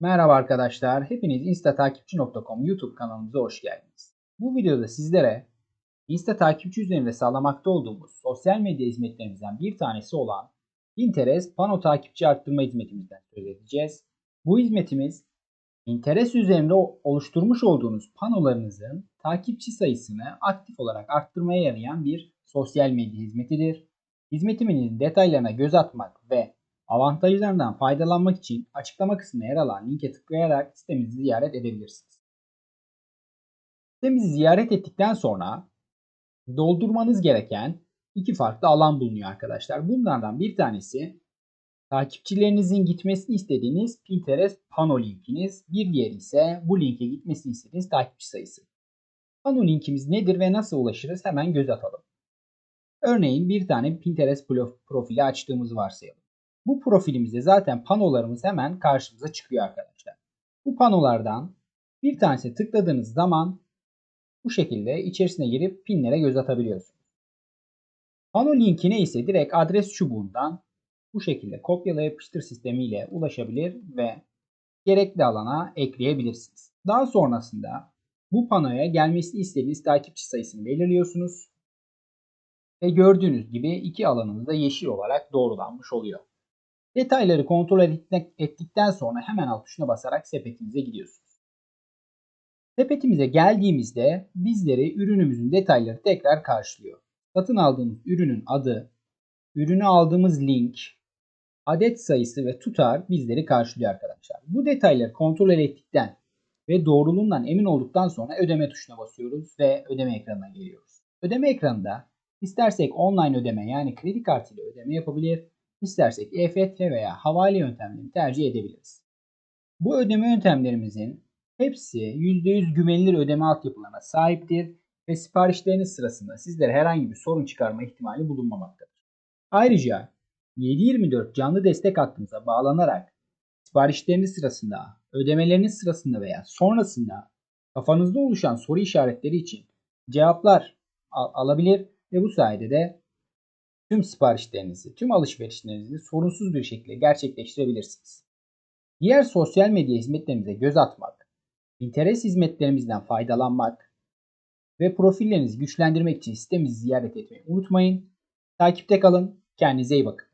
Merhaba arkadaşlar, hepiniz instatakipçi.com YouTube kanalımıza hoş geldiniz. Bu videoda sizlere Insta takipçi üzerinde sağlamakta olduğumuz sosyal medya hizmetlerimizden bir tanesi olan Pinterest pano takipçi arttırma hizmetimizden söz edeceğiz. Bu hizmetimiz Pinterest üzerinde oluşturmuş olduğunuz panolarınızın takipçi sayısını aktif olarak arttırmaya yarayan bir sosyal medya hizmetidir. Hizmetimizin detaylarına göz atmak ve Avantajlarından faydalanmak için açıklama kısmına yer alan linke tıklayarak sitemizi ziyaret edebilirsiniz. Sitemizi ziyaret ettikten sonra doldurmanız gereken iki farklı alan bulunuyor arkadaşlar. Bunlardan bir tanesi takipçilerinizin gitmesini istediğiniz Pinterest pano linkiniz. Bir diğeri ise bu linke gitmesini istediğiniz takipçi sayısı. Pano linkimiz nedir ve nasıl ulaşırız hemen göz atalım. Örneğin bir tane Pinterest profili açtığımızı varsayalım. Bu profilimizde zaten panolarımız hemen karşımıza çıkıyor arkadaşlar. Bu panolardan bir tanesi tıkladığınız zaman bu şekilde içerisine girip pinlere göz atabiliyorsunuz. Pano linkine ise direkt adres çubuğundan bu şekilde kopyala yapıştır sistemiyle ulaşabilir ve gerekli alana ekleyebilirsiniz. Daha sonrasında bu panoya gelmesini istediğiniz takipçi sayısını belirliyorsunuz. Ve gördüğünüz gibi iki alanımız da yeşil olarak doğrulanmış oluyor. Detayları kontrol ettikten sonra hemen alt tuşuna basarak sepetimize gidiyorsunuz. Sepetimize geldiğimizde bizleri ürünümüzün detayları tekrar karşılıyor. Satın aldığımız ürünün adı, ürünü aldığımız link, adet sayısı ve tutar bizleri karşılıyor arkadaşlar. Bu detayları kontrol ettikten ve doğruluğundan emin olduktan sonra ödeme tuşuna basıyoruz ve ödeme ekranına geliyoruz. Ödeme ekranında istersek online ödeme yani kredi kartıyla ödeme yapabilir İstersek EFT veya havale yöntemlerini tercih edebiliriz. Bu ödeme yöntemlerimizin hepsi %100 güvenilir ödeme altyapılarına sahiptir ve siparişleriniz sırasında sizlere herhangi bir sorun çıkarma ihtimali bulunmamaktadır. Ayrıca 724 canlı destek hattımıza bağlanarak siparişleriniz sırasında, ödemeleriniz sırasında veya sonrasında kafanızda oluşan soru işaretleri için cevaplar al alabilir ve bu sayede de tüm siparişlerinizi, tüm alışverişlerinizi sorunsuz bir şekilde gerçekleştirebilirsiniz. Diğer sosyal medya hizmetlerimize göz atmak, Pinterest hizmetlerimizden faydalanmak ve profillerinizi güçlendirmek için sitemizi ziyaret etmeyi unutmayın. Takipte kalın, kendinize iyi bakın.